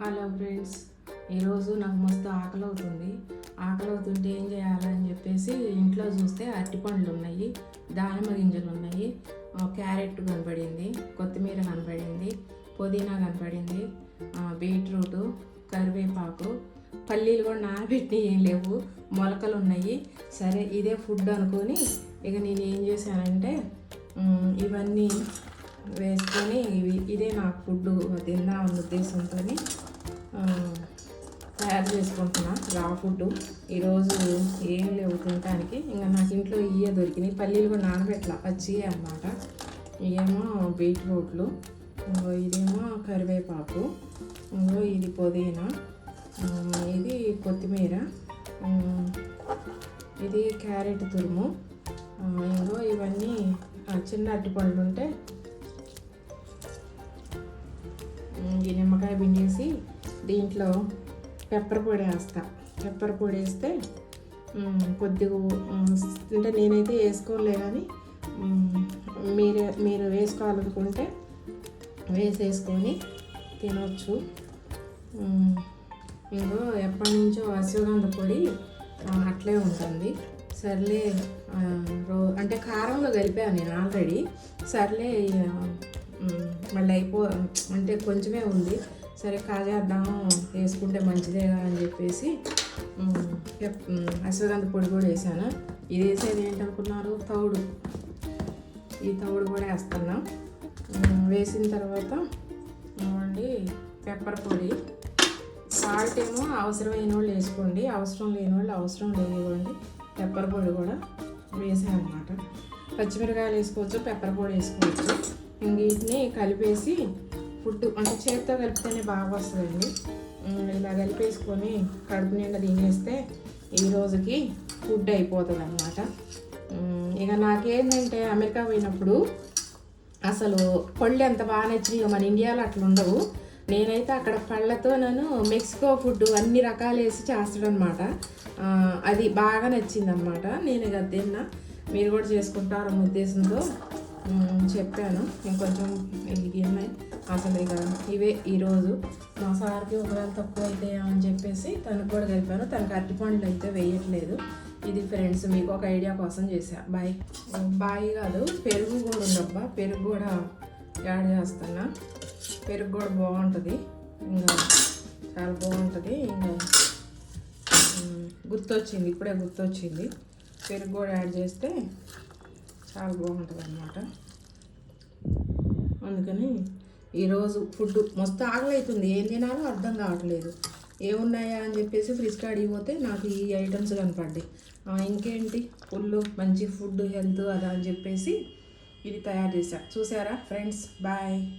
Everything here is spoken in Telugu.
Hello friends. ఈరోజు నాకు మస్తు ఆకలి అవుతుంది ఆకలి అవుతుంటే ఏం చేయాలని చెప్పేసి ఇంట్లో చూస్తే అరటిపండ్లు ఉన్నాయి దానిమ్మ గింజలు ఉన్నాయి క్యారెట్ కనపడింది కొత్తిమీర కనపడింది పుదీనా కనపడింది బీట్రూటు బీట్రూట్ కరివేపాకు పల్లీలు కూడా నానబెట్టి ఏం లేవు మొలకలు ఉన్నాయి. సరే ఇదే ఫుడ్ అనుకొని ఇక నేను ఏం చేశానంటే ఇవన్నీ వేసుకొని ఇవి ఇదే నాకు ఫుడ్ తిందామన్న ఉద్దేశంతో తయారు చేసుకుంటున్నా రా ఫుడ్ ఈరోజు ఏం లేవు తినటానికి. ఇంకా నాకు ఇంట్లో ఇవే దొరికినాయి. పల్లీలు కూడా నానబెట్టలా పచ్చి అన్నమాట. ఇవేమో బీట్రూట్లు. ఇంకో ఇదేమో కరివేపాకు. ఇంకో ఇది పుదీనా. ఇది కొత్తిమీర. ఇది క్యారెట్ తురుము. ఇంకో ఇవన్నీ చిన్న అరటిపండ్లు ఉంటే ఈ నిమ్మకాయ పిండేసి దీంట్లో పెప్పర్ పొడి వేస్తా పెప్పర్ పొడి వేస్తే కొద్దిగా అంటే నేనైతే వేసుకోలే కానీ మీరు మీరు వేసుకోవాలనుకుంటే వేసేసుకొని తినొచ్చు ఇంకో ఎప్పటి నుంచో అశ్వగంధ పొడి అట్లే ఉంటుంది సర్లే రో అంటే కారంలో కలిపాను నేను ఆల్రెడీ సర్లే మళ్ళీ అయిపో అంటే కొంచెమే ఉంది సరే కాజేద్దాము వేసుకుంటే మంచిదేగా అని చెప్పేసి అశ్వగంధ పొడి కూడా వేసాను. ఇది వేసేది ఏంటనుకున్నారు? తౌడు ఈ తౌడు కూడా వేస్తున్నా. వేసిన తర్వాత అండి పెప్పర్ పొడి. సాల్ట్ ఏమో అవసరమైన వాళ్ళు వేసుకోండి. అవసరం లేని వాళ్ళు అవసరం లేనివ్వండి. పెప్పర్ పొడి కూడా వేసాను అనమాట పచ్చిమిరకాయలు వేసుకోవచ్చు పెప్పర్ పొడి వేసుకోవచ్చు. ఇంక వీటిని కలిపేసి ఫుడ్ అంటే చేతితో కలిపితేనే బాగా వస్తుందండి. ఇలా కలిపేసుకొని కడుపు నిండా తినేస్తే ఈ రోజుకి ఫుడ్ అయిపోతుంది అనమాట ఇక నాకేంటంటే అమెరికా పోయినప్పుడు అసలు పళ్ళు ఎంత బాగా నచ్చినాయో మన ఇండియాలో అట్లా ఉండవు. నేనైతే అక్కడ పళ్ళతో నేను మెక్సికో ఫుడ్ అన్ని రకాలు వేసి చేస్తాడనమాట అది బాగా నచ్చింది అనమాట నేను ఇక తిన్నా. మీరు కూడా చేసుకుంటారన్న ఉద్దేశంతో. చెప్పాను. ఇంకొంచెం అసలు ఇక ఇవే ఈరోజు మా సార్కి ఒకవేళ తక్కువ అయితే అని చెప్పేసి తనకు కూడా కలిపాను తనకు అరటిపండ్లు అయితే వేయట్లేదు. ఇది ఫ్రెండ్స్ మీకు ఒక ఐడియా కోసం చేశా. బాయ్. బాయ్ కాదు పెరుగు కూడా ఉండబ్బా పెరుగు కూడా యాడ్ చేస్తున్నా. పెరుగు కూడా బాగుంటుంది. ఇంకా చాలా బాగుంటుంది. ఇంకా గుర్తొచ్చింది. ఇప్పుడే గుర్తొచ్చింది. పెరుగు కూడా యాడ్ చేస్తే చాలా బాగుంటుంది అన్నమాట అందుకని ఈరోజు ఫుడ్ మస్తు ఆకలి ఏం తినాలో అర్థం కావట్లేదు. ఏమున్నాయా అని చెప్పేసి ఫ్రిడ్జ్ కాడికి పోతే నాకు ఈ ఐటమ్స్ కనపడ్డాయి. ఇంకేంటి? ఫుల్ మంచి ఫుడ్ హెల్త్ అదా అని చెప్పేసి ఇది తయారు చేశా. చూసారా ఫ్రెండ్స్ బాయ్